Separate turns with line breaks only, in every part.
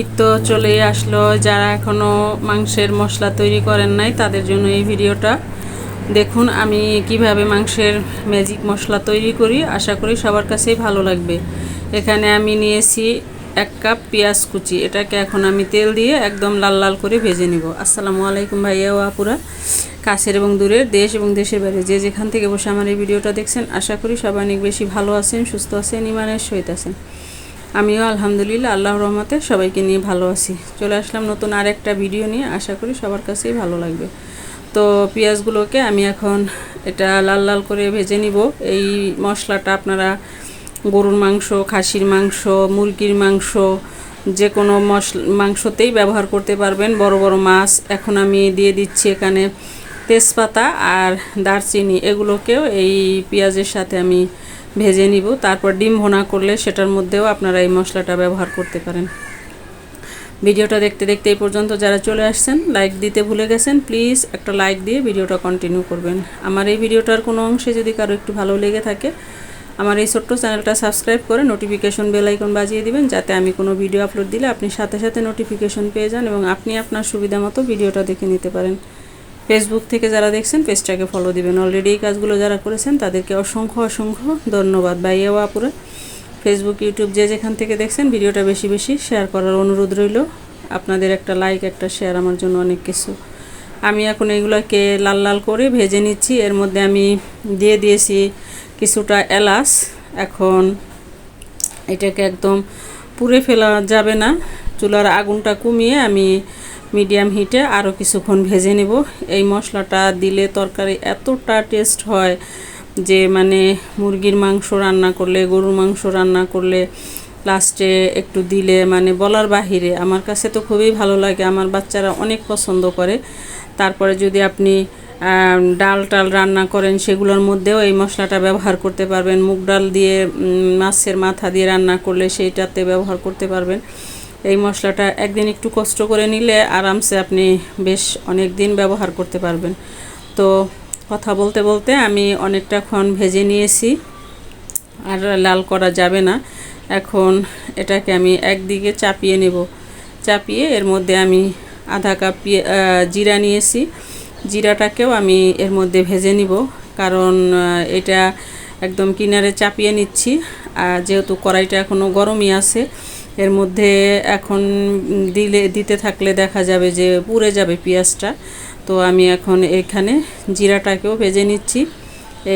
ঈদ তো চলেই আসলো। যারা এখনও মাংসের মশলা তৈরি করেন নাই, তাদের জন্য এই ভিডিওটা। দেখুন, আমি কীভাবে মাংসের ম্যাজিক মশলা তৈরি করি। আশা করি সবার কাছেই ভালো লাগবে। এখানে আমি নিয়েছি এক কাপ পেঁয়াজ কুচি। এটাকে এখন আমি তেল দিয়ে একদম লাল লাল করে ভেজে নিব। আসসালামু আলাইকুম ভাইয়া ও আপুরা। কাছের এবং দূরের দেশ এবং দেশের বাইরে। যে যেখান থেকে বসে আমার এই ভিডিওটা দেখছেন, আশা করি সবাই অনেক বেশি ভালো আছেন, সুস্থ আছেন ইমানের সহিত আছেন। আমিও আলহামদুলিল্লাহ আল্লাহ রহমতে সবাইকে নিয়ে ভালো আছি। চলে আসলাম নতুন আর একটা ভিডিও নিয়ে, আশা করি সবার কাছেই ভালো লাগবে। তো পেঁয়াজগুলোকে আমি এখন এটা লাল লাল করে ভেজে নিব। এই মশলাটা আপনারা গরুর মাংস, খাসির মাংস, মুরগির মাংস যে কোনো মশ, মাংসতেই ব্যবহার করতে পারবেন। বড় বড় মাছ এখন আমি দিয়ে দিচ্ছি এখানে তেজপাতা আর দারচিনি। এগুলোকেও এই পেঁয়াজের সাথে আমি ভেজে নিব। তারপর ডিম ভোনা করলে সেটার মধ্যেও আপনারা এই মশলাটা ব্যবহার করতে পারেন। ভিডিওটা দেখতে দেখতে এই পর্যন্ত যারা চলে আসছেন লাইক দিতে ভুলে গেছেন প্লিজ একটা লাইক দিয়ে ভিডিওটা কন্টিনিউ করবেন। আমার এই ভিডিওটার কোনো অংশে যদি কারও একটু ভালো লেগে থাকে, আমার এই ছোট্ট চ্যানেলটা সাবস্ক্রাইব করে নোটিফিকেশন বেল আইকন বাজিয়ে দিবেন, যাতে আমি কোনো ভিডিও আপলোড দিলে আপনি সাথে সাথে নোটিফিকেশন পেয়ে যান এবং আপনি আপনার সুবিধা মতো ভিডিওটা দেখে নিতে পারেন। ফেসবুক থেকে যারা দেখছেন, পেজটাকে ফলো দিবেন। অলরেডি এই কাজগুলো যারা করেছেন, তাদেরকে অসংখ্য অসংখ্য ধন্যবাদ ভাইয়া আপুরে। ফেসবুক ইউটিউব যে যেখান থেকে দেখছেন, ভিডিওটা বেশি বেশি শেয়ার করার অনুরোধ রইল। আপনাদের একটা লাইক একটা শেয়ার আমার জন্য অনেক কিছু। আমি এখন এইগুলোকে লাল লাল করে ভেজে নিচ্ছি। এর মধ্যে আমি দিয়ে দিয়েছি কিছুটা এলাচ। এখন এটাকে একদম পুড়ে ফেলা যাবে না। চুলার আগুনটা কমিয়ে আমি মিডিয়াম হিটে আরও কিছুক্ষণ ভেজে নেব। এই মশলাটা দিলে তরকারি এতটা টেস্ট হয় যে মানে মুরগির মাংস রান্না করলে, গরুর মাংস রান্না করলে লাস্টে একটু দিলে মানে বলার বাহিরে। আমার কাছে তো খুবই ভালো লাগে, আমার বাচ্চারা অনেক পছন্দ করে। তারপরে যদি আপনি ডাল টাল রান্না করেন, সেগুলোর মধ্যেও এই মশলাটা ব্যবহার করতে পারবেন। মুগ ডাল দিয়ে মাছের মাথা দিয়ে রান্না করলে সেইটাতে ব্যবহার করতে পারবেন। এই মশলাটা একদিন একটু কষ্ট করে নিলে আরামসে আপনি বেশ অনেক দিন ব্যবহার করতে পারবেন। তো কথা বলতে বলতে আমি অনেকটাক্ষণ ভেজে নিয়েছি, আর লাল করা যাবে না। এখন এটাকে আমি একদিকে চাপিয়ে নেব। চাপিয়ে এর মধ্যে আমি আধা কাপ জিরা নিয়েছি। জিরাটাকেও আমি এর মধ্যে ভেজে নিব, কারণ এটা একদম কিনারে চাপিয়ে নিচ্ছি। আর যেহেতু কড়াইটা এখনও গরমই আছে এর মধ্যে এখন দিলে, দিতে থাকলে দেখা যাবে যে পুড়ে যাবে পেঁয়াজটা। তো আমি এখন এখানে জিরাটাকেও ভেজে নিচ্ছি।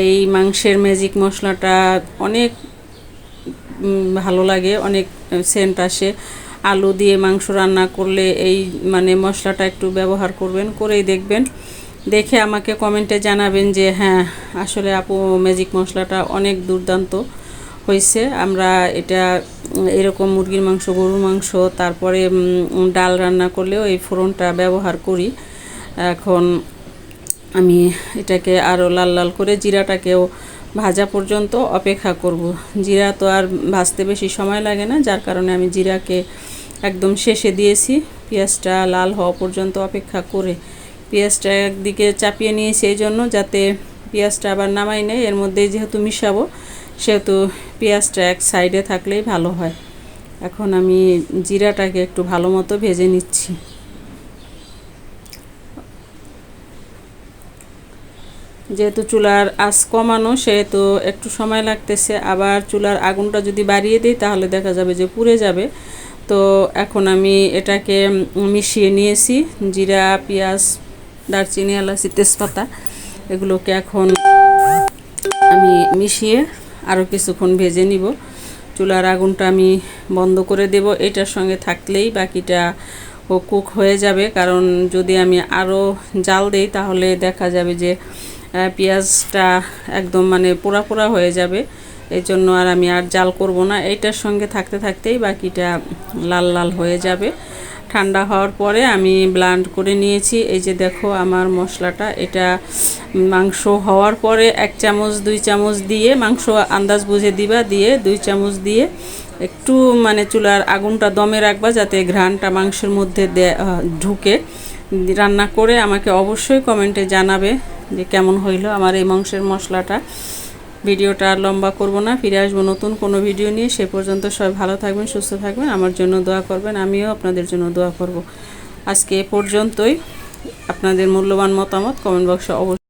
এই মাংসের ম্যাজিক মশলাটা অনেক ভালো লাগে, অনেক সেন্ট আসে। আলু দিয়ে মাংস রান্না করলে এই মানে মশলাটা একটু ব্যবহার করবেন, করেই দেখবেন। দেখে আমাকে কমেন্টে জানাবেন যে হ্যাঁ আসলে আপু ম্যাজিক মশলাটা অনেক দুর্দান্ত। হয়েছে আমরা এটা, এরকম মুরগির মাংস, গরুর মাংস, তারপরে ডাল রান্না করলেও এই ফোড়নটা ব্যবহার করি। এখন আমি এটাকে আরও লাল লাল করে জিরাটাকেও ভাজা পর্যন্ত অপেক্ষা করব। জিরা তো আর ভাজতে বেশি সময় লাগে না, যার কারণে আমি জিরাকে একদম শেষে দিয়েছি। পেঁয়াজটা লাল হওয়া পর্যন্ত অপেক্ষা করে পেঁয়াজটা একদিকে চাপিয়ে নিয়েছি এই জন্য যাতে পেঁয়াজটা আবার নামাই নেয়। এর মধ্যে যেহেতু মিশাবো সেহেতু পেঁয়াজটা এক সাইডে থাকলেই ভালো হয়। এখন আমি জিরাটাকে একটু ভালো মতো ভেজে নিচ্ছি। যেহেতু চুলার আঁচ কমানো, সেহেতু একটু সময় লাগতেছে। আবার চুলার আগুনটা যদি বাড়িয়ে দিই, তাহলে দেখা যাবে যে পুড়ে যাবে। তো এখন আমি এটাকে মিশিয়ে নিয়েছি। জিরা, পেঁয়াজ, দারচিনি, এলাচি, তেজপাতা, এগুলোকে এখন আমি মিশিয়ে আরও কিছুক্ষণ ভেজে নিব। চুলার আগুনটা আমি বন্ধ করে দেব। এটার সঙ্গে থাকলেই বাকিটা কুক হয়ে যাবে। কারণ যদি আমি আরও জাল দেই, তাহলে দেখা যাবে যে পেঁয়াজটা একদম মানে পোড়া পোড়া হয়ে যাবে। এই জন্য আর আমি আর জাল করব না। এইটার সঙ্গে থাকতে থাকতেই বাকিটা লাল লাল হয়ে যাবে। ঠান্ডা হওয়ার পরে আমি ব্লান্ড করে নিয়েছি। এই যে দেখো আমার মশলাটা, এটা মাংস হওয়ার পরে এক চামচ, দুই চামচ দিয়ে মাংস আন্দাজ বুঝে দিবা, দিয়ে দুই চামচ দিয়ে একটু মানে চুলার আগুনটা দমে রাখবা যাতে ঘ্রাণটা মাংসের মধ্যে ঢুকে। রান্না করে আমাকে অবশ্যই কমেন্টে জানাবে যে কেমন হইল আমার এই মাংসের মশলাটা। ভিডিওটা আর লম্বা করব না, ফিরে আসব নতুন কোনো ভিডিও নিয়ে। সে পর্যন্ত সবাই ভালো থাকবেন, সুস্থ থাকবেন। আমার জন্য দোয়া করবেন, আমিও আপনাদের জন্য দোয়া করব। আজকে এ পর্যন্তই। আপনাদের মূল্যবান মতামত কমেন্ট বক্সে অবশ্যই